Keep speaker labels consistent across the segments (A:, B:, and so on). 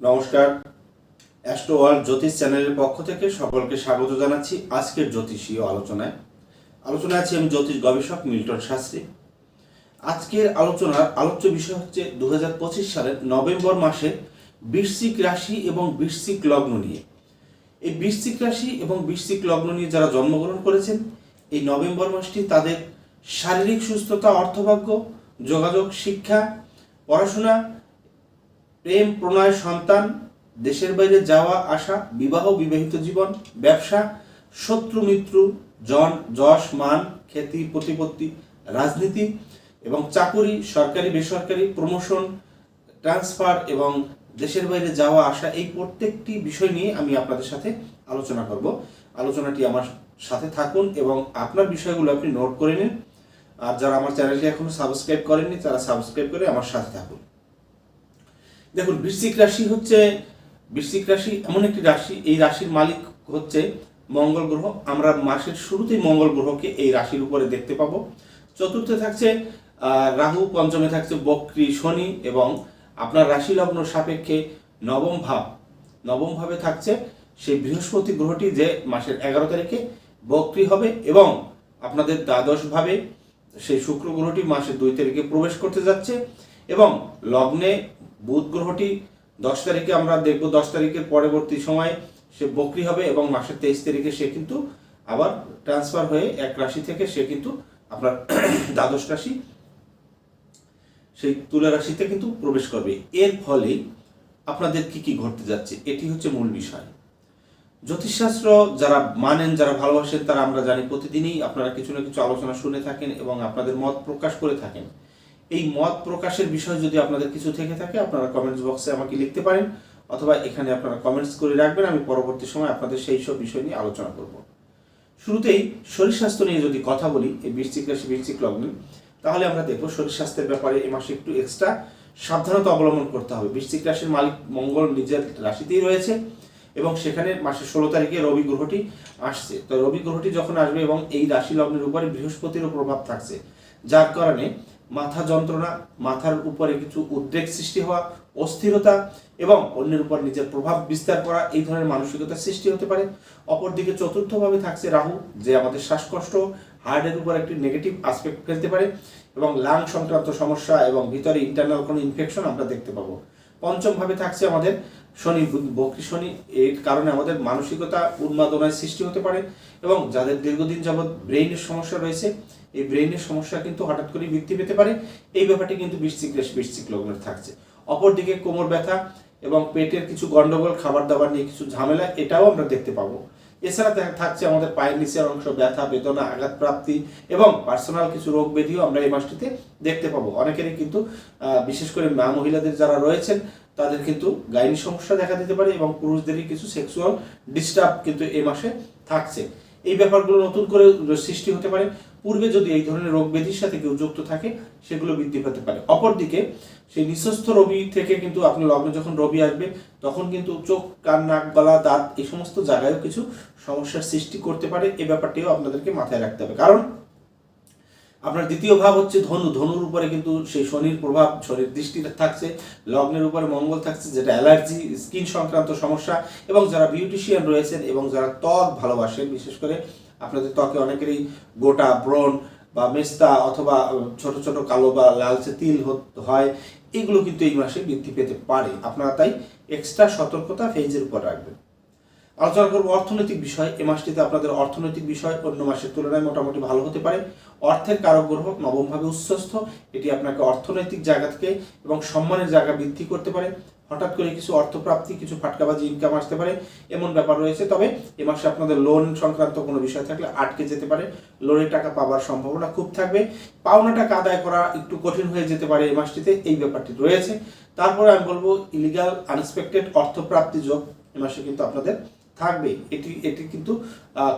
A: নমস্কার। Astro world জ্যোতিষ চ্যানেলের পক্ষ থেকে সকলকে স্বাগত জানাচ্ছি আজকের জ্যোতিষীয় আলোচনায়। আলোচনায় আছি আমি জ্যোতিষ গবেষক মিল্টন শাস্ত্রী। আজকের আলোচনার আলোচ্য বিষয় হচ্ছে দু হাজার পঁচিশ সালের নভেম্বর মাসে বৃশ্চিক রাশি এবং বৃশ্চিক লগ্ন নিয়ে। এই বৃশ্চিক রাশি এবং বৃশ্চিক লগ্ন নিয়ে যারা জন্মগ্রহণ করেছেন, এই নভেম্বর মাসটি তাদের শারীরিক সুস্থতা, অর্থভাগ্য, যোগাযোগ, শিক্ষা, পড়াশোনা প্রেম, প্রণয়, সন্তান, দেশের বাইরে যাওয়া, আসা, বিবাহ, বিবাহিত জীবন, ব্যবসা, শত্রু, মিত্র, জন, যশ, মান, খ্যাতি, প্রতিপত্তি, রাজনীতি এবং চাকুরি, সরকারি, বেসরকারি, প্রমোশন, ট্রান্সফার এবং দেশের বাইরে যাওয়া, আসা, এই প্রত্যেকটি বিষয় নিয়ে আমি আপনাদের সাথে আলোচনা করব। আলোচনাটি আমার সাথে থাকুন এবং আপনার বিষয়গুলো আপনি নোট করে নিন। আর যারা আমার চ্যানেলটি এখনও সাবস্ক্রাইব করেননি, তারা সাবস্ক্রাইব করে আমার সাথে থাকুন। দেখুন, বৃশ্চিক রাশি হচ্ছে, বৃশ্চিক রাশি এমন একটি রাশি, এই রাশির মালিক হচ্ছে মঙ্গল গ্রহ। আমরা মাসের শুরুতেই মঙ্গল গ্রহকে এই রাশির উপরে দেখতে পাবো। চতুর্থে থাকছে রাহু, পঞ্চমে থাকছে বক্রী শনি এবং আপনার রাশি লগ্ন সাপেক্ষে নবম ভাব। নবম ভাবে থাকছে সেই বৃহস্পতি গ্রহটি যে মাসের এগারো তারিখে বক্রী হবে এবং আপনাদের দ্বাদশ ভাবে সেই শুক্র গ্রহটি মাসের দুই তারিখে প্রবেশ করতে যাচ্ছে এবং লগ্নে বুধ গ্রহটি দশ তারিখে আমরা দেখব, দশ তারিখের পরবর্তী সময়ে সে বকরি হবে এবং মাসের তেইশ তারিখে সে কিন্তু আবার ট্রান্সফার হয়ে এক রাশি থেকে সে কিন্তু আপনার দ্বাদশ রাশি, সেই তুলা রাশিতে কিন্তু প্রবেশ করবে। এর ফলে আপনাদের কি কি ঘটতে যাচ্ছে, এটি হচ্ছে মূল বিষয়। জ্যোতিষশাস্ত্র যারা মানেন, যারা ভালোবাসেন, তারা আমরা জানি প্রতিদিনই আপনারা কিছু না কিছু আলোচনা শুনে থাকেন এবং আপনাদের মত প্রকাশ করে থাকেন। এই মত প্রকাশের বিষয় যদি আপনাদের কিছু থেকে থাকে, আপনারা কমেন্টস বক্সে আমাকে লিখতে পারেন, অথবা এখানে আপনারা কমেন্টস করে রাখবেন, আমি পরবর্তী সময় আপনাদের সেই সব বিষয় নিয়ে আলোচনা করব। শুরুতেই শরীর স্বাস্থ্য নিয়ে যদি কথা বলি, এই বৃশ্চিক রাশি, বৃশ্চিক লগ্নে, তাহলে আমরা দেখব শরীর স্বাস্থ্যের ব্যাপারে এই মাসে একটু এক্সট্রা সাবধানতা অবলম্বন করতে হবে। বৃশ্চিক রাশির মালিক মঙ্গল নিজের রাশিতেই রয়েছে, এবং সেখানে মাসের ষোলো তারিখে রবি গ্রহটি আসছে। তো রবি গ্রহটি যখন আসবে, এবং এই রাশি লগ্নের উপরে বৃহস্পতিরও প্রভাব থাকছে, যার কারণে মাথা যন্ত্রণা, মাথার উপরে কিছু উদ্বেগ সৃষ্টি হওয়া, অস্থিরতা এবং অন্যের উপর নিজের প্রভাব বিস্তার করা, এই ধরনের মানসিকতা সৃষ্টি হতে পারে। অপরদিকে চতুর্থভাবে থাকছে রাহু, যে আমাদের শ্বাসকষ্ট, হার্টের উপর একটি নেগেটিভ আসপেক্ট ফেলতে পারে এবং লাং সংক্রান্ত সমস্যা এবং ভিতরে ইন্টারনাল কোনো ইনফেকশন আমরা দেখতে পাবো। পঞ্চমভাবে থাকছে আমাদের শনি বক্রী শনি, এর কারণে আমাদের মানসিকতা উন্মাদনায় সৃষ্টি হতে পারে এবং যাদের দীর্ঘদিন যাবৎ ব্রেইনের সমস্যা রয়েছে এই ব্রেইনের সমস্যা কিন্তু হঠাৎ করে বৃদ্ধি পেতে পারে। এই ব্যাপারটি কিন্তু বৃশ্চিক রাশি বৃশ্চিক লগ্নের থাকছে। অপরদিকে কোমর ব্যথা এবং পেটের কিছু গন্ডগোল খাবার দাবার নিয়ে কিছু ঝামেলা, এটাও আমরা দেখতে পাবো। এছাড়া থাকছে আমাদের পায়ের নিচের অংশ, ব্যথা, বেদনা আঘাত প্রাপ্তি এবং পার্সোনাল কিছু রোগ ব্যাধিও আমরা এই মাসটিতে দেখতে পাবো। অনেকেরই কিন্তু বিশেষ করে মা মহিলাদের যারা রয়েছেন, তাদের কিন্তু গাইনি সমস্যা দেখা দিতে পারে এবং পুরুষদেরই কিছু সেক্সুয়াল ডিস্টার্ব কিন্তু এই মাসে থাকছে। এই ব্যাপারগুলো নতুন করে সৃষ্টি হতে পারে। পূর্বে যদি এই ধরনের রোগ ব্যাধির সাথে কেউ যুক্ত থাকে, সেগুলো বৃদ্ধি পেতে পারে। অপরদিকে, সেই নিঃস্বস্থ রবি থেকে কিন্তু আপনি লগ্নে যখন রবি আসবে, তখন কিন্তু চোখ, কান, নাক, গলা, দাঁত, এই সমস্ত জায়গায়ও কিছু সমস্যার সৃষ্টি করতে পারে। এ ব্যাপারটিও আপনাদেরকে মাথায় রাখতে হবে। কারণ, আপনার দ্বিতীয় ভাব হচ্ছে ধনু। ধনুর উপরে কিন্তু সেই শনির প্রভাব, শনির দৃষ্টি থাকছে, লগ্নের উপরে মঙ্গল থাকছে, যেটা অ্যালার্জি, স্কিন সংক্রান্ত সমস্যা, এবং যারা বিউটিশিয়ান রয়েছেন এবং যারা ত্বক ভালোবাসেন, বিশেষ করে আপনাদের ত্বকে অনেকেরই গোটা ব্রণ বা মেস্তা অথবা ছোট ছোট কালো বা লালচে তিল হয়, এগুলো কিন্তু এই মাসে বৃদ্ধি পেতে পারে। আপনারা তাই এক্সট্রা সতর্কতা ফেজের উপর রাখবেন। আলোচনা করব অর্থনৈতিক বিষয়। এ মাসটিতে আপনাদের অর্থনৈতিক বিষয় অন্য মাসের তুলনায় মোটামুটি ভালো হতে পারে। অর্থের কারক গ্রহ নবমভাবে উচ্চস্থ এটি আপনাকে অর্থনৈতিক জায়গা থেকে এবং সম্মানের জায়গা বৃদ্ধি করতে পারে। হঠাৎ করে কিছু অর্থপ্রাপ্তি, কিছু ফাটকাবাজি ইনকাম আসতে পারে, এমন ব্যাপার রয়েছে। তবে এ মাসে আপনাদের লোন সংক্রান্ত কোনো বিষয় থাকলে আটকে যেতে পারে। লোনের টাকা পাওয়ার সম্ভাবনা খুব থাকবে। পাওনা টাকা আদায় করা একটু কঠিন হয়ে যেতে পারে এই মাসটিতে, এই ব্যাপারটি রয়েছে। তারপরে আমি বলব ইলিগাল আনএক্সপেক্টেড অর্থপ্রাপ্তি যোগ এ মাসে কিন্তু আপনাদের থাকবে এটি এটি কিন্তু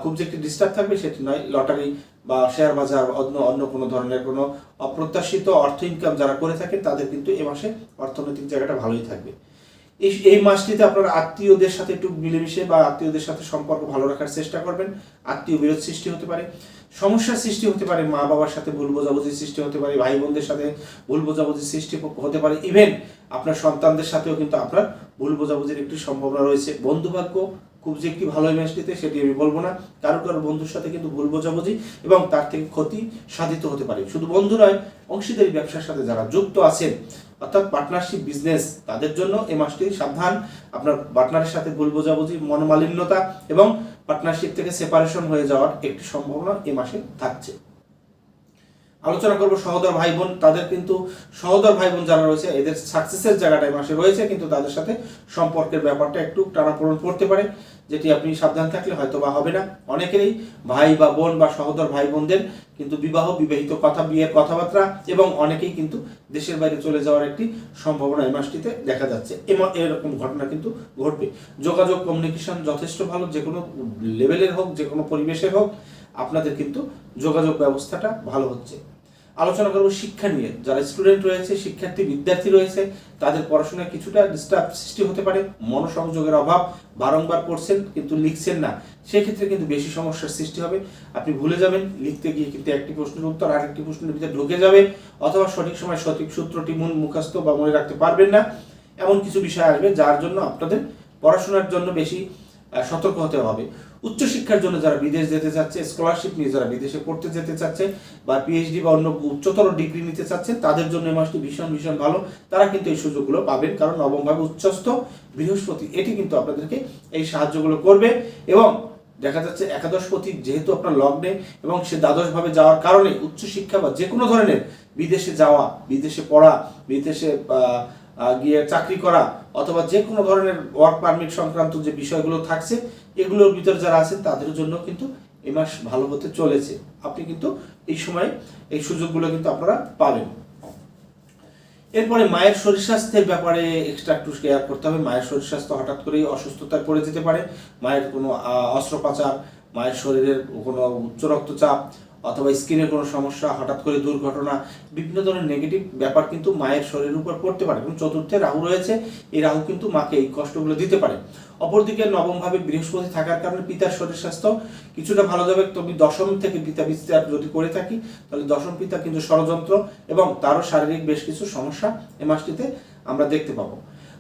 A: খুব যে একটি ডিস্টার্ব থাকবে সেটি নয় লটারি বা শেয়ার বাজার অন্য অন্য কোনো ধরনের কোনো অপ্রত্যাশিত অর্থ ইনকাম যারা করে থাকেন, তাদের কিন্তু এ মাসে অর্থনৈতিক জায়গাটা ভালোই থাকবে। এই এই মাসটিতে আপনারা আত্মীয়দের সাথে একটু মিলেমিশে বা আত্মীয়দের সাথে সম্পর্ক ভালো রাখার চেষ্টা করবেন। আত্মীয় বিরোধ সৃষ্টি হতে পারে, সমস্যার সৃষ্টি হতে পারে, মা বাবার সাথে ভুল বোঝাবুঝির সৃষ্টি হতে পারে, ভাই বোনদের সাথে ভুল বোঝাবুঝির সৃষ্টি হতে পারে। ইভেন আপনার সন্তানদের সাথেও কিন্তু আপনার ভুল বোঝাবুঝির একটি সম্ভাবনা রয়েছে। বন্ধুভাগ্য খুব যে একটি ভালো ম্যাচটিতে সেটি আমি বলব না। কারও কারও বন্ধুর সাথে কিন্তু ভুল বোঝাবুঝি এবং তার থেকে ক্ষতি সাধিত হতে পারে। শুধু বন্ধু নয়, অংশীদারি ব্যবসার সাথে যারা যুক্ত আছেন, অর্থাৎ পার্টনারশিপ বিজনেস তাদের জন্য এ মাসটি সাবধান। আপনার পার্টনারের সাথে ভুল বোঝাবুঝি, মনোমালিন্যতা এবং পার্টনারশিপ থেকে সেপারেশন হয়ে যাওয়ার একটি সম্ভাবনা এ মাসে থাকছে। আলোচনা করব সহদর ভাই বোন, তাদের কিন্তু সহদর ভাই বোন যারা রয়েছে, এদের সাকসেসের জায়গাটা মাসে রয়েছে, কিন্তু তাদের সাথে সম্পর্কের ব্যাপারটা একটু টানাপোড়ন পড়তে পারে, যেটি আপনি সাবধান থাকলে হয়তো বা হবে না। অনেকেরই ভাই বা বোন বা সহদর ভাই বোনদের কিন্তু বিবাহ বিবাহিত কথা, বিয়ের কথাবার্তা, এবং অনেকেই কিন্তু দেশের বাইরে চলে যাওয়ার একটি সম্ভাবনা এই মাসটিতে দেখা যাচ্ছে। এরকম ঘটনা কিন্তু ঘটবে। যোগাযোগ কমিউনিকেশন যথেষ্ট ভালো, যে কোনো লেভেলের হোক, যে কোনো পরিবেশের হোক, আপনাদের কিন্তু যোগাযোগ ব্যবস্থাটা ভালো হচ্ছে। আলোচনা করব শিক্ষা নিয়ে। যারা স্টুডেন্ট রয়েছে, শিক্ষার্থী, বিদ্যার্থী রয়েছে, তাদের পড়াশোনায় কিছুটা ডিস্টার্ব সৃষ্টি হতে পারে। মনোসংযোগের অভাব, বারংবার পড়ছেন কিন্তু লিখছেন না। সেক্ষেত্রে কিন্তু বেশি সমস্যার সৃষ্টি হবে। আপনি ভুলে যাবেন, লিখতে গিয়ে কিন্তু একটি প্রশ্নের উত্তর আরেকটি প্রশ্নের ভিতরে ঢুকে যাবে অথবা সঠিক সময় সঠিক সূত্রটি মন মুখস্থ বা মনে রাখতে পারবেন না। এমন কিছু বিষয় আসবে যার জন্য আপনাদের পড়াশোনার জন্য বেশি সতর্ক হতে হবে। উচ্চশিক্ষার জন্য যারা বিদেশ যেতে চাচ্ছে স্কলারশিপ নিয়ে যারা বিদেশে পড়তে যেতে চাচ্ছে বা পিএইচডি বা অন্য উচ্চতর ডিগ্রি নিতে চাচ্ছে, তাদের জন্য এই মাসটি ভীষণ ভীষণ ভালো। তারা কিন্তু এই সুযোগগুলো পাবেন, কারণ নবমভাবে উচ্চস্থ বৃহস্পতি। এটি কিন্তু আপনাদেরকে এই সাহায্যগুলো করবে এবং দেখা যাচ্ছে একাদশপতি যেহেতু আপনার লগ্নে এবং সে দ্বাদশভাবে যাওয়ার কারণে উচ্চশিক্ষা বা যে কোনো ধরনের বিদেশে যাওয়া, বিদেশে পড়া, বিদেশে গিয়ে চাকরি করা অথবা যে কোনো ধরনের ওয়ার্ক পারমিট সংক্রান্ত যে বিষয়গুলো থাকছে, এগুলোর ভিতরে যারা আছেন তাদের জন্য কিন্তু এই মাস ভালো হতে চলেছে। আপনি কিন্তু এই সময় এই সুযোগগুলো কিন্তু আপনারা পাবেন। এরপরে মায়ের শরীর স্বাস্থ্যের ব্যাপারে এক্সট্রা একটু কেয়ার করতে হবে। মায়ের শরীর স্বাস্থ্য হঠাৎ করেই অসুস্থতায় পড়ে যেতে পারে। মায়ের কোনো অস্ত্রোপচার, মায়ের শরীরের কোনো উচ্চ রক্তচাপ অথবা স্কিনের কোনো সমস্যা, হঠাৎ করে দুর্ঘটনা, বিভিন্ন ধরনের নেগেটিভ ব্যাপার কিন্তু মায়ের শরীরের উপর পড়তে পারে এবং চতুর্থে রাহু রয়েছে, এই রাহু কিন্তু মাকে এই কষ্টগুলো দিতে পারে। অপরদিকে নবমভাবে বৃহস্পতি থাকার কারণে পিতার শরীর স্বাস্থ্য কিছুটা ভালো যাবে, তবে দশম থেকে পিতা বিস্তার যদি করে থাকি, তাহলে দশম পিতা কিন্তু ষড়যন্ত্র এবং তারও শারীরিক বেশ কিছু সমস্যা এ মাসটিতে আমরা দেখতে পাবো।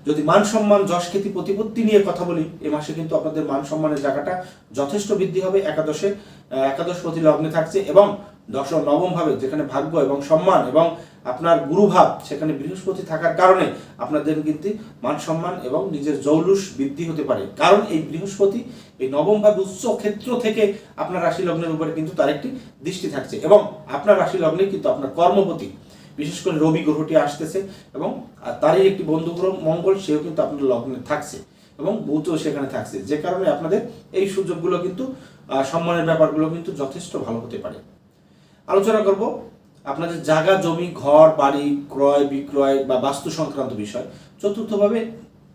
A: যদি মান সম্মান, যশ খ্যাতি প্রতিপত্তি নিয়ে কথা বলি, এ মাসে কিন্তু আপনাদের মান সম্মানের জায়গাটা যথেষ্ট বৃদ্ধি হবে। একাদশে আহ, একাদশ প্রতি লগ্নে থাকছে এবং দশ নবম ভাবে যেখানে ভাগ্য এবং সম্মান এবং আপনার গুরুভাব সেখানে বৃহস্পতি থাকার কারণে আপনাদের কিন্তু মান সম্মান এবং নিজের জৌলুস বৃদ্ধি হতে পারে। কারণ এই বৃহস্পতি এই নবম ভাবে উচ্চ ক্ষেত্র থেকে আপনার রাশি লগ্নের উপরে কিন্তু তার একটি দৃষ্টি থাকছে এবং আপনার রাশি লগ্নে কিন্তু আপনার কর্মপতি বিশেষ করে রবি গ্রহটি আসতেছে এবং তারই একটি বন্ধু গ্রহ মঙ্গল সেও কিন্তু আপনার লগ্নে থাকছে এবং বুধও সেখানে থাকছে। যে কারণে আপনাদের এই সুযোগগুলো কিন্তু সম্মানের ব্যাপারগুলো কিন্তু যথেষ্ট ভালো হতে পারে। আলোচনা করব আপনাদের জায়গা, জমি, ঘর, বাড়ি, ক্রয়, বিক্রয় বা বাস্তু সংক্রান্ত বিষয়। চতুর্থভাবে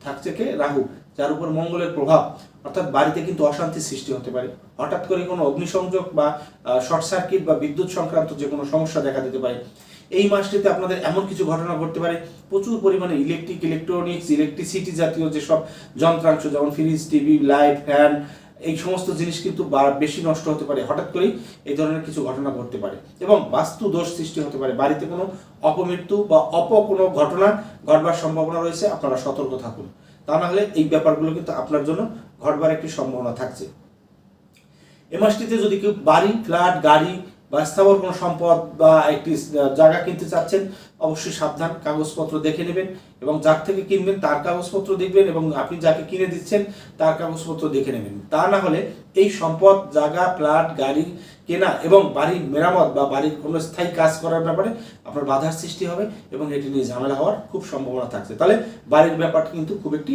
A: থাকছে কে? রাহু, যার উপর মঙ্গলের প্রভাব, অর্থাৎ বাড়িতে কিন্তু অশান্তি সৃষ্টি হতে পারে। হঠাৎ করে কোনো অগ্নিসংযোগ বা শর্ট সার্কিট বা বিদ্যুৎ সংক্রান্ত যে কোনো সমস্যা দেখা দিতে পারে। এই মাসটিতে আপনাদের এমন কিছু ঘটনা ঘটতে পারে। প্রচুর পরিমাণে ইলেকট্রিক ইলেকট্রনিক্স ইলেকট্রিসিটি জাতীয় যেসব যন্ত্রাংশ, যেমন ফ্রিজ টিভি লাইট ফ্যান এই সমস্ত জিনিস কিন্তু বেশি নষ্ট হতে পারে। হঠাৎ করেই এই ধরনের কিছু ঘটনা ঘটতে পারে এবং বাস্তু দোষ সৃষ্টি হতে পারে। বাড়িতে কোনো অপমৃত্যু বা অপ কোনো ঘটনা ঘটবার সম্ভাবনা রয়েছে, আপনারা সতর্ক থাকুন। তা না হলে এই ব্যাপারগুলো কিন্তু আপনার জন্য ঘটবার একটি সম্ভাবনা থাকছে। এ মাসটিতে যদি কেউ বাড়ি, ফ্ল্যাট, গাড়ি বা স্থাবর কোনো সম্পদ বা একটি জায়গা কিনতে চাচ্ছেন অবশ্যই সাবধান, কাগজপত্র দেখে নেবেন এবং যার থেকে কিনবেন তার কাগজপত্র দেখবেন এবং আপনি যাকে কিনে দিচ্ছেন তার কাগজপত্র দেখে নেবেন। তা না হলে এই সম্পদ, জায়গা ফ্ল্যাট গাড়ি কেনা এবং বাড়ির মেরামত বা বাড়ির কোনো স্থায়ী কাজ করার ব্যাপারে আপনার বাধার সৃষ্টি হবে এবং এটি নিয়ে ঝামেলা হওয়ার খুব সম্ভাবনা থাকছে। তাহলে বাড়ির ব্যাপারটা কিন্তু খুব একটি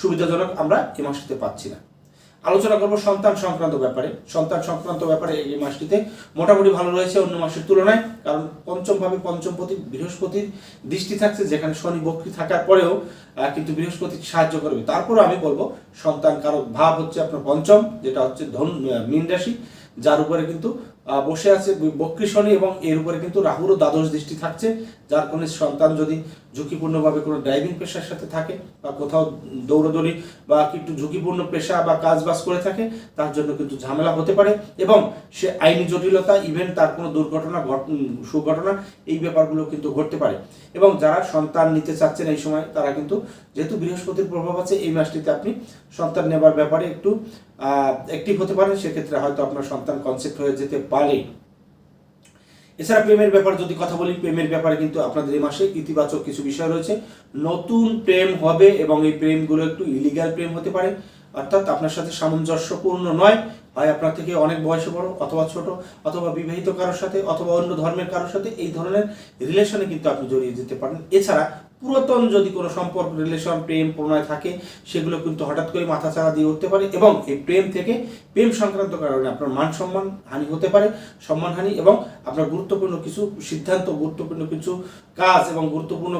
A: সুবিধাজনক আমরা এই মাসটিতে পাচ্ছি না। আলোচনা করব সন্তান সংক্রান্ত ব্যাপারে। সন্তান সংক্রান্ত ব্যাপারে এই মাসটিতে মোটামুটি ভালো রয়েছে অন্য মাসের তুলনায়, কারণ পঞ্চমভাবে পঞ্চমপতি, বৃহস্পতির দৃষ্টি থাকছে, যেখানে শনি বক্রি থাকার পরেও কিন্তু বৃহস্পতি সাহায্য করবে। তারপরে আমি বলব, সন্তান কারক ভাব হচ্ছে আপনার পঞ্চম, যেটা হচ্ছে ধন মীন রাশি, যার উপরে কিন্তু বসে আছে বক্রী শনি এবং এর উপরে কিন্তু রাহুরও দ্বাদশ দৃষ্টি থাকছে, যার কোনো সন্তান যদি ঝুঁকিপূর্ণভাবে কোনো ড্রাইভিং পেশার সাথে থাকে বা কোথাও দৌড়দৌড়ি বা একটু ঝুঁকিপূর্ণ পেশা বা কাজ বাজ করে থাকে, তার জন্য কিন্তু ঝামেলা হতে পারে এবং সে আইনি জটিলতা ইভেন তার কোনো দুর্ঘটনা, ঘট সুঘটনা, এই ব্যাপারগুলো কিন্তু ঘটতে পারে। এবং যারা সন্তান নিতে চাচ্ছেন এই সময়, তারা কিন্তু যেহেতু বৃহস্পতির প্রভাব আছে, এই মাসটিতে আপনি সন্তান নেবার ব্যাপারে একটু অ্যাক্টিভ হতে পারেন সেক্ষেত্রে হয়তো আপনার সন্তান কনসেপ্ট হয়ে যেতে পারে। এছাড়া প্রেমের ব্যাপারে যদি কথা বলি, প্রেমের ব্যাপারে কিন্তু আপনাদের এই মাসে ইতিবাচক কিছু বিষয় রয়েছে। নতুন প্রেম হবে এবং এই প্রেমগুলো একটু ইলিগাল প্রেম হতে পারে। অর্থাৎ আপনার সাথে সামঞ্জস্যপূর্ণ নয় হয় আপনার থেকে অনেক বয়সে বড় অথবা ছোট, অথবা বিবাহিত কারোর সাথে, অথবা অন্য ধর্মের কারোর সাথে, এই ধরনের রিলেশনে কিন্তু আপনি জড়িয়ে যেতে পারেন। এছাড়া পুরাতন যদি কোনো সম্পর্ক রিলেশন প্রেম, প্রণয় থাকে, সেগুলো কিন্তু হঠাৎ করে মাথা চাড়া দিয়ে উঠতে পারে এবং এই প্রেম থেকে প্রেম সংক্রান্ত কারণে আপনার মান সম্মান হানি হতে পারে সম্মানহানি এবং আপনার গুরুত্বপূর্ণ কিছু সিদ্ধান্ত, গুরুত্বপূর্ণ কিছু কাজ এবং গুরুত্বপূর্ণ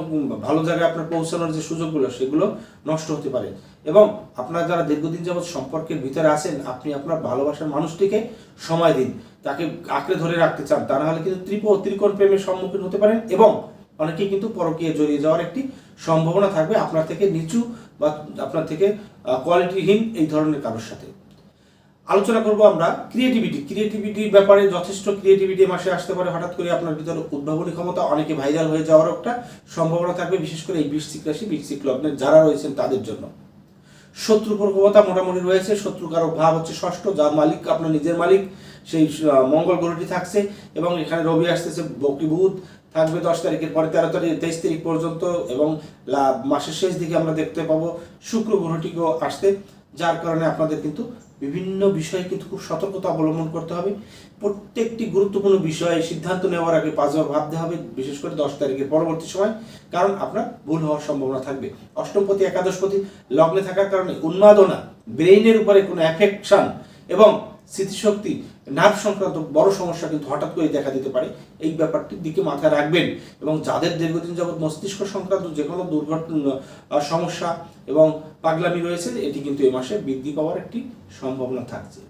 A: ভালো জায়গায় আপনার পৌঁছানোর যে সুযোগগুলো, সেগুলো নষ্ট হতে পারে এবং আপনার যারা দীর্ঘদিন যাবৎ সম্পর্কের ভিতরে আছেন, আপনি আপনার ভালোবাসার মানুষটিকে সময় দিন, তাকে আঁকড়ে ধরে রাখতে চান, তা না হলে কিন্তু ত্রিপ ত্রিকোণ প্রেমের সম্মুখীন হতে পারেন এবং অনেকেই কিন্তু পরকীয় জড়িয়ে যাওয়ার একটি সম্ভাবনা থাকবে আপনার থেকে নিচু বা আপনার থেকে কোয়ালিটিহীন এই ধরনের কারোর সাথে। আলোচনা করব আমরা ক্রিয়েটিভিটি ক্রিয়েটিভিটির ব্যাপারে যথেষ্ট ক্রিয়েটিভিটি মাসে আসতে পারে, হঠাৎ করে আপনার ভিতরে উদ্ভাবনী ক্ষমতা অনেকে ভাইরাল হয়ে যাওয়ার একটা সম্ভাবনা থাকবে, বিশেষ করে এই বৃশ্চিক রাশি, বৃশ্চিক লগ্নের যারা রয়েছেন তাদের জন্য। শত্রু প্রকোপতা মোটামুটি রয়েছে শত্রু কারও ভাব হচ্ছে ষষ্ঠ, যার মালিক আপনার নিজের মালিক, সেই মঙ্গল গ্রহটি থাকছে এবং এখানে রবি আসতেছে বকরিভূত থাকবে দশ তারিখের পরে, তেরো তারিখ, তেইশ তারিখ পর্যন্ত এবং মাসের শেষ দিকে আমরা দেখতে পাবো শুক্র গ্রহটিকেও আসতে, যার কারণে আপনাদের কিন্তু বিভিন্ন বিষয়ে কিন্তু খুব সতর্কতা অবলম্বন করতে হবে। প্রত্যেকটি গুরুত্বপূর্ণ বিষয়ে সিদ্ধান্ত নেওয়ার আগে পাঁচবার ভাবতে হবে, বিশেষ করে দশ তারিখের পরবর্তী সময়, কারণ আপনার ভুল হওয়ার সম্ভাবনা থাকবে। অষ্টমপতি, একাদশপতি লগ্নে থাকার কারণে উন্মাদনা, ব্রেইনের উপরে কোনো অ্যাফেকশন এবং স্মৃতিশক্তি নার্ভ সংক্রান্ত বড় সমস্যা কিন্তু হঠাৎ করে দেখা দিতে পারে। এই ব্যাপারটির দিকে মাথায় রাখবেন এবং যাদের দীর্ঘদিন যাবৎ মস্তিষ্ক সংক্রান্ত যে কোনো দুর্ঘটনা সমস্যা এবং পাগলামি রয়েছে, এটি কিন্তু এ মাসে বৃদ্ধি পাওয়ার একটি সম্ভাবনা থাকছে।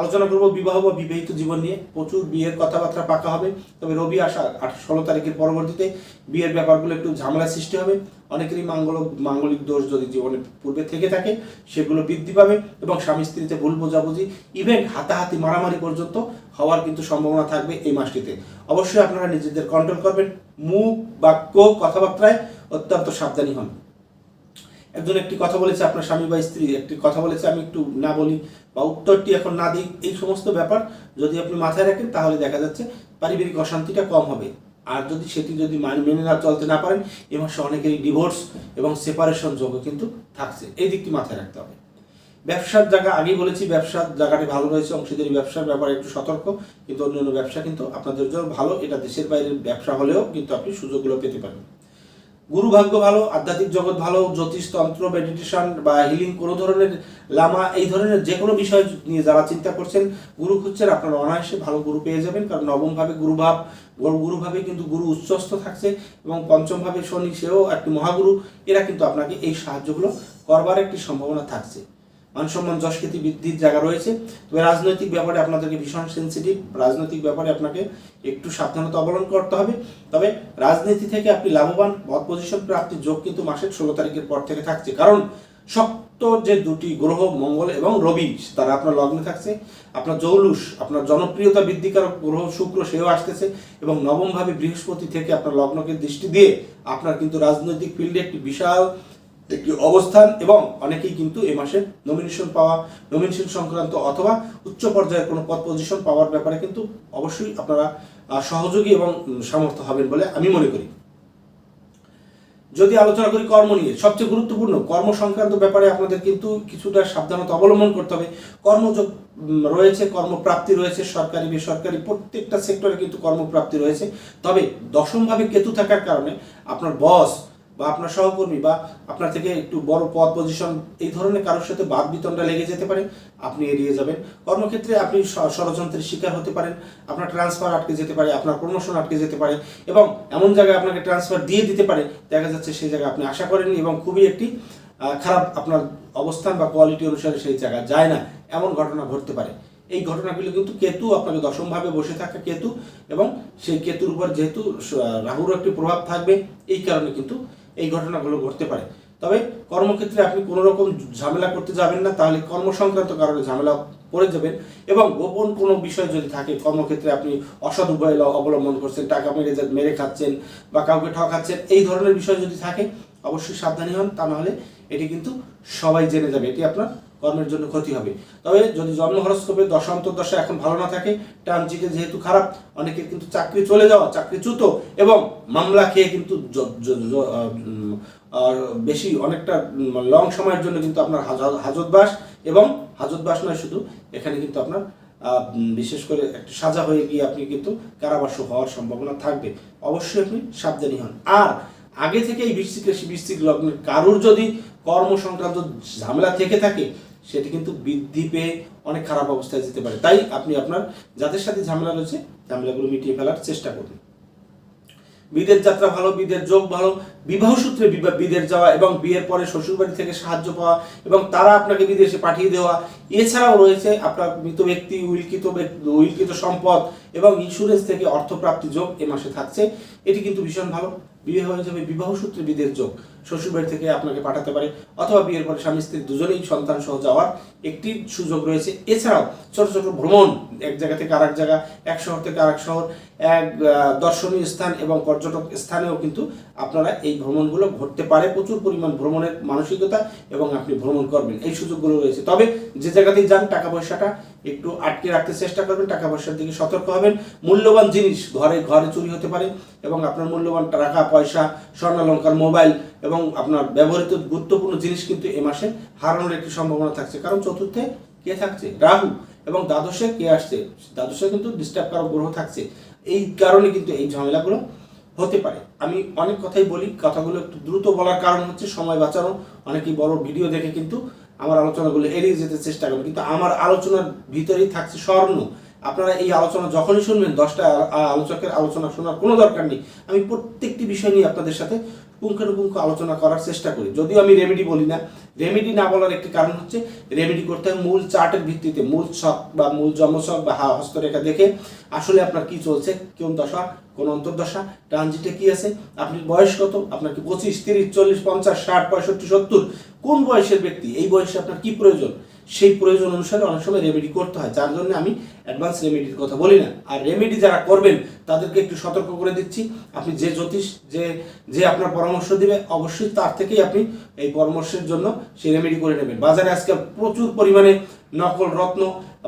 A: আলোচনা করব বিবাহ বা বিবাহিত জীবন নিয়ে। প্রচুর বিয়ের কথাবার্তা পাকা হবে। তবে রবি আসা আট ষোলো তারিখের পরবর্তীতে বিয়ের ব্যাপারগুলো একটু ঝামেলা সৃষ্টি হবে। অনেকেরই মাঙ্গল মাঙ্গলিক দোষ যদি জীবনে পূর্বে থেকে থাকে, সেগুলো বৃদ্ধি পাবে এবং স্বামী স্ত্রীতে ভুল বোঝাবুঝি ইভেন হাতাহাতি মারামারি পর্যন্ত হওয়ার কিন্তু সম্ভাবনা থাকবে এই মাসটিতে। অবশ্যই আপনারা নিজেদের কন্ট্রোল করবেন। মুখ, বাক্য, কথাবার্তায় অত্যন্ত সাবধানী হন। একজন একটি কথা বলেছে, আপনার স্বামী বা স্ত্রী একটি কথা বলেছে, আমি একটু না বলি বা উত্তরটি এখন না দিই, এই সমস্ত ব্যাপার যদি আপনি মাথায় রাখেন, তাহলে দেখা যাচ্ছে পারিবারিক অশান্তিটা কম হবে। আর যদি সেটি যদি মান- না চলতে না পারেন, এ মাসে অনেকেরই ডিভোর্স এবং সেপারেশন যোগও কিন্তু থাকছে। এই দিকটি মাথায় রাখতে হবে। ব্যবসার জায়গা, আগেই বলেছি, ব্যবসার জায়গাটি ভালো রয়েছে, অংশীদারি ব্যবসার ব্যাপারে একটু সতর্ক, কিন্তু অন্যান্য ব্যবসা কিন্তু আপনাদের জন্য ভালো। এটা দেশের বাইরের ব্যবসা হলেও কিন্তু আপনি সুযোগগুলো পেতে পারেন। গুরু ভাগ্য ভালো, আধ্যাত্মিক জগৎ ভালো, জ্যোতিষ, তন্ত্র মেডিটেশন বা হিলিং কোনো ধরনের লামা, এই ধরনের যে কোনো বিষয় নিয়ে যারা চিন্তা করছেন, গুরু খুঁজছেন, আপনারা অনায়াসে ভালো গুরু পেয়ে যাবেন। কারণ নবমভাবে গুরুভাব গুরু গুরুভাবে কিন্তু গুরু উচ্চস্থ থাকছে এবং পঞ্চমভাবে শনি, সেও একটি মহাগুরু। এরা কিন্তু আপনাকে এই সাহায্যগুলো করবার একটি সম্ভাবনা থাকছে। মান সম্মান যশকৃতি বৃদ্ধির জায়গা রয়েছে। তবে রাজনৈতিক ব্যাপারে আপনাদেরকে ভীষণ সেন্সিটিভ রাজনৈতিক ব্যাপারে আপনাকে একটু সাবধানতা অবলম্বন করতে হবে। তবে রাজনীতি থেকে আপনি লাভবান পদ পজিশন প্রাপ্তির যোগ কিন্তু মাসের ষোলো তারিখের পর থেকে থাকছে। কারণ শক্ত যে দুটি গ্রহ, মঙ্গল এবং রবি, তারা আপনার লগ্নে থাকছে। আপনার জৌলুস, আপনার জনপ্রিয়তা বৃদ্ধিকারক গ্রহ শুক্র সেও আসতেছে এবং নবমভাবে বৃহস্পতি থেকে আপনার লগ্নকে দৃষ্টি দিয়ে আপনার কিন্তু রাজনৈতিক ফিল্ডে একটি বিশাল একটি অবস্থান এবং অনেকেই কিন্তু এ মাসে নমিনেশন পাওয়া নমিনেশন সংক্রান্ত অথবা উচ্চ পর্যায়ের কোনো পদ পজিশন পাওয়ার ব্যাপারে কিন্তু অবশ্যই আপনারা সহযোগী এবং সামর্থ্য হবেন বলে আমি মনে করি। যদি আলোচনা করি কর্ম নিয়ে, সবচেয়ে গুরুত্বপূর্ণ, কর্ম সংক্রান্ত ব্যাপারে আপনাদের কিন্তু কিছুটা সাবধানতা অবলম্বন করতে হবে। কর্মযোগ রয়েছে, কর্মপ্রাপ্তি রয়েছে, সরকারি, বেসরকারি, প্রত্যেকটা সেক্টরে কিন্তু কর্মপ্রাপ্তি রয়েছে। তবে দশমভাবে কেতু থাকার কারণে আপনার বস বা আপনার সহকর্মী বা আপনার থেকে একটু বড় পদ পজিশন এই ধরনের কারোর সাথে বাদ বিতণ্ডা লেগে যেতে পারে, আপনি এড়িয়ে যাবেন। কর্মক্ষেত্রে আপনি ষড়যন্ত্রের শিকার হতে পারেন, আপনার ট্রান্সফার আটকে যেতে পারে, আপনার প্রমোশন আটকে যেতে পারে এবং এমন জায়গায় আপনাকে ট্রান্সফার দিয়ে দিতে পারে, দেখা যাচ্ছে সেই জায়গায় আপনি আশা করেননি এবং খুবই একটি খারাপ আপনার অবস্থান বা কোয়ালিটি অনুসারে সেই জায়গায় যায় না, এমন ঘটনা ঘটতে পারে। এই ঘটনাগুলো কিন্তু কেতু আপনাকে দশমভাবে বসে থাকা কেতু এবং সেই কেতুর উপর যেহেতু রাহুর একটি প্রভাব থাকবে, এই কারণে কিন্তু এই ঘটনাগুলো ঘটতে পারে। তবে কর্মক্ষেত্রে আপনি কোনো রকম ঝামেলা করতে যাবেন না, তাহলে কর্মসংক্রান্ত কারণে ঝামেলা পড়ে যাবেন এবং গোপন কোনো বিষয় যদি থাকে, কর্মক্ষেত্রে আপনি অসৎ উপায় অবলম্বন করছেন, টাকা মেরে মেরে খাচ্ছেন বা কাউকে ঠকাচ্ছেন, এই ধরনের বিষয় যদি থাকে, অবশ্যই সাবধানী হন, তা নাহলে এটি কিন্তু সবাই জেনে যাবে। এটি আপনার কর্মের জন্য ক্ষতি হবে। তবে যদি জন্ম হরস্কোপে দশান্তর দশা এখন ভালো না থাকে ট্রানজিটে যেহেতু খারাপ, অনেকের কিন্তু চাকরি চলে যাওয়া চাকরিচ্যুত এবং মামলা খেয়ে কিন্তু আর বেশি অনেকটা লং সময়ের জন্য কিন্তু আপনার হাজ- হাজতবাস এবং হাজতবাস নয় শুধু, এখানে কিন্তু আপনার বিশেষ করে একটা সাজা হয়ে গিয়ে আপনি কিন্তু কারাবাস হওয়ার সম্ভাবনা থাকবে। অবশ্যই আপনি সাবধানী হন। আর আগে থেকে এই রাশি বৃশ্চিক লগ্নের কারুর যদি কর্ম সংক্রান্ত ঝামেলা থেকে থাকে সেটি কিন্তু বৃদ্ধি পেয়ে অনেক খারাপ অবস্থায় যেতে পারে। তাই আপনি আপনার যাদের সাথে ঝামেলা রয়েছে, ঝামেলাগুলো মিটিয়ে ফেলার চেষ্টা করুন। বিদের যাত্রা ভালো বিদের যোগ ভালো, বিবাহ সূত্রে বিদেশ যাওয়া এবং বিয়ের পরে শ্বশুরবাড়ি থেকে সাহায্য পাওয়া এবং তারা আপনাকে বিদেশে পাঠিয়ে দেওয়া, এছাড়াও রয়েছে আপনার মৃত ব্যক্তি, উইলকিত উইলকিত সম্পদ এবং ইন্স্যুরেন্স থেকে অর্থপ্রাপ্তি যোগ এ মাসে থাকছে। এটি কিন্তু ভীষণ ভালো। বিয়ে হয়ে যাবে বিবাহ সূত্রে বিদের যোগ শ্বশুরবাড়ি থেকে আপনাকে পাঠাতে পারে, অথবা বিয়ের পরে স্বামী, স্ত্রী দুজনেই সন্তান সহ যাওয়ার একটি সুযোগ রয়েছে। এছাড়াও ছোট ছোট ভ্রমণ, এক জায়গা থেকে আরেক জায়গা, এক শহর থেকে আরেক শহর, এক দর্শনীয় স্থান এবং পর্যটক স্থানেও কিন্তু আপনারা এই ভ্রমণগুলো ঘটতে পারে। প্রচুর পরিমাণ ভ্রমণের মানসিকতা এবং আপনি ভ্রমণ করবেন। এই সুযোগগুলো রয়েছে। তবে যে জায়গাতেই যান, টাকা পয়সাটা একটু আটকে রাখতে চেষ্টা করবেন টাকা পয়সার দিকে সতর্ক হবেন। মূল্যবান জিনিস ঘরে ঘরে চুরি হতে পারে এবং আপনার মূল্যবান টাকা, পয়সা স্বর্ণালঙ্কার মোবাইল এবং আপনার ব্যবহৃত গুরুত্বপূর্ণ জিনিস কিন্তু এ মাসে হারানোর একটি সম্ভাবনা থাকছে। কারণ চতুর্থে কে থাকছে? রাহু এবং দ্বাদশে কে আসছে? দ্বাদশে কিন্তু ডিস্টার্ব কারও গ্রহ থাকছে। এই কারণে কিন্তু এই ঝামেলাগুলো হতে পারে। আমি অনেক কথাই বলি, কথাগুলো একটু দ্রুত বলার কারণ হচ্ছে সময় বাঁচানো। অনেকেই বড় ভিডিও দেখে কিন্তু আমার আলোচনাগুলো এড়িয়ে যেতে চেষ্টা করেন কিন্তু আমার আলোচনার ভিতরেই থাকছে স্বর্ণ। আপনারা এই আলোচনা যখনই শুনবেন, দশটা আলোচকের আলোচনা শোনার কোনো দরকার নেই। আমি প্রত্যেকটি বিষয় নিয়ে আপনাদের সাথে পুঙ্খানুপুঙ্খ আলোচনা করার চেষ্টা করি। যদিও আমি রেমেডি বলি না। রেমেডি না বলার একটি কারণ হচ্ছে রেমেডি করতে হয় মূল চার্টের ভিত্তিতে। মূল ছক বা মূল জন্মছক বা হা- হস্তরেখা দেখে আসলে আপনার কি চলছে, কোন দশা, কোন অন্তর্দশা ট্রানজিটে কি আছে, আপনি বয়স কত, আপনার কি পঁচিশ, তিরিশ, চল্লিশ, পঞ্চাশ, ষাট, পঁয়ষট্টি, সত্তর কোন বয়সের ব্যক্তি? এই বয়সে আপনার কি প্রয়োজন? সেই প্রয়োজন অনুসারে অনেক সময় রেমেডি করতে হয়। যার জন্য আমি অ্যাডভান্স রেমেডির কথা বলি না। আর রেমেডি যারা করবেন, তাদেরকে একটু সতর্ক করে দিচ্ছি। আপনি যে জ্যোতিষ, যে যে আপনার পরামর্শ দিবে, অবশ্যই তার থেকেই আপনি এই পরামর্শের জন্য সেই রেমেডি করে নেবেন। বাজারে আজকাল প্রচুর পরিমাণে নকল রত্ন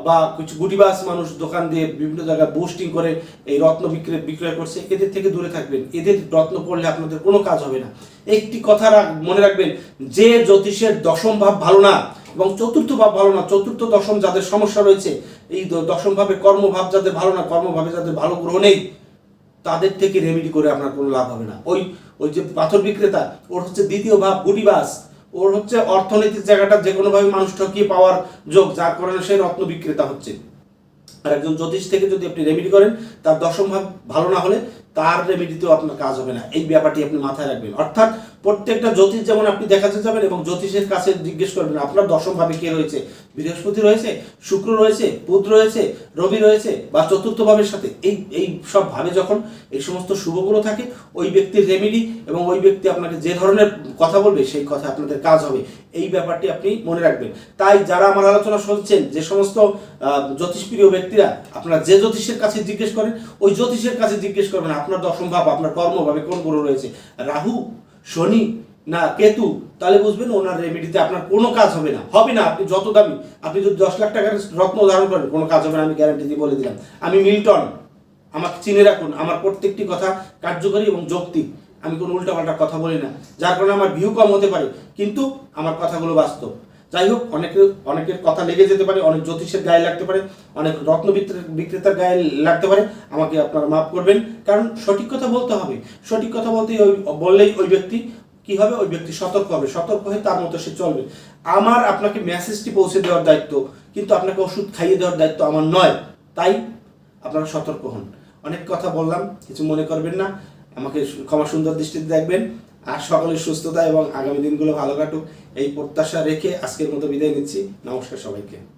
A: বা কিছু গুটিবাস মানুষ দোকান দিয়ে বিভিন্ন জায়গায় বুস্টিং করে এই রত্ন বিক্রয় বিক্রয় করছে। এদের থেকে দূরে থাকবেন। এদের রত্ন পড়লে আপনাদের কোনো কাজ হবে না। একটি কথা মনে রাখবেন, যে জ্যোতিষের দশম ভাব ভালো না এবং চতুর্থ ভাব ভালো না, চতুর্থ, দশম যাদের সমস্যা রয়েছে, এই দশম ভাবে কর্মভাব যাদের ভালো না, কর্মভাবে যাদের ভালো গ্রহ নেই, তাদের থেকে রেমেডি করে আপনার কোনো লাভ হবে না। ওই ওই যে পাথর বিক্রেতা, ওর হচ্ছে দ্বিতীয় ভাব গুটিবাস ওর হচ্ছে অর্থনৈতিক জায়গাটা যে কোনোভাবে মানুষ ঠকিয়ে পাওয়ার যোগ, যার কারণে সে রত্ন বিক্রেতা হচ্ছে। আর একজন জ্যোতিষ থেকে যদি আপনি রেমেডি করেন, তার দশম ভাব ভালো না হলে তার রেমেডিতেও আপনার কাজ হবে না। এই ব্যাপারটি আপনি মাথায় রাখবেন। অর্থাৎ প্রত্যেকটা জ্যোতিষ যেমন আপনি দেখাতে যাবেন এবং জ্যোতিষের কাছে জিজ্ঞেস করবেন, আপনার দশম ভাবে কে রয়েছে? বৃহস্পতি রয়েছে, শুক্র রয়েছে, বুধ রয়েছে, রবি রয়েছে বা চতুর্থ ভাবের সাথে। এই এই সব ভাবে যখন এই সমস্ত শুভগুলো থাকে, ওই ব্যক্তির রেমেডি এবং ওই ব্যক্তি আপনাকে যে ধরনের কথা বলবে, সেই কথা আপনাদের কাজ হবে। এই ব্যাপারটি আপনি মনে রাখবেন। তাই যারা আমার আলোচনা শুনছেন, যে সমস্ত জ্যোতিষপ্রিয় ব্যক্তিরা, আপনারা যে জ্যোতিষের কাছে জিজ্ঞেস করেন, ওই জ্যোতিষের কাছে জিজ্ঞেস করবেন, আপনার দশম ভাব আপনার কর্মভাবে কোন গ্রহ রয়েছে? রাহু, শনি না, কেতু, তাহলে বুঝবেন ওনার রেমেডিতে আপনার কোনো কাজ হবে না। হবে না, আপনি যত দামি, আপনি যদি দশ লাখ টাকার রত্ন ধারণ করেন, কোনো কাজ হবে না, আমি গ্যারান্টি দিয়ে বলে দিলাম। আমি মিল্টন, আমাকে চিনে রাখুন, আমার প্রত্যেকটি কথা কার্যকরী এবং যৌক্তিক। আমি কোনো উল্টাপাল্টা কথা বলি না, যার কারণে আমার ভিউ কম হতে পারে, কিন্তু আমার কথাগুলো বাস্তব। যাই হোক, অনেকের অনেকের কথা লেগে যেতে পারে, অনেক জ্যোতিষের গায়ে লাগতে পারে, অনেক রত্ন বিক্রে- বিক্রেতার গায়ে লাগতে পারে, আমাকে আপনারা মাফ করবেন, কারণ সঠিক কথা বলতে হবে। সঠিক কথা বলতে ওই, বললেই ওই ব্যক্তি কি হবে ওই ব্যক্তি সতর্ক হবে? সতর্ক হয়ে তার মতো সে চলবে। আমার আপনাকে মেসেজটি পৌঁছে দেওয়ার দায়িত্ব, কিন্তু আপনাকে ওষুধ খাইয়ে দেওয়ার দায়িত্ব আমার নয়। তাই আপনারা সতর্ক হন। অনেক কথা বললাম, কিছু মনে করবেন না। আমাকে ক্ষমা সুন্দর দৃষ্টিতে দেখবেন। আর সকলের সুস্থতা এবং আগামী দিনগুলো ভালো কাটুক। এই প্রত্যাশা রেখে আজকের মতো বিদায় নিচ্ছি। নমস্কার সবাইকে।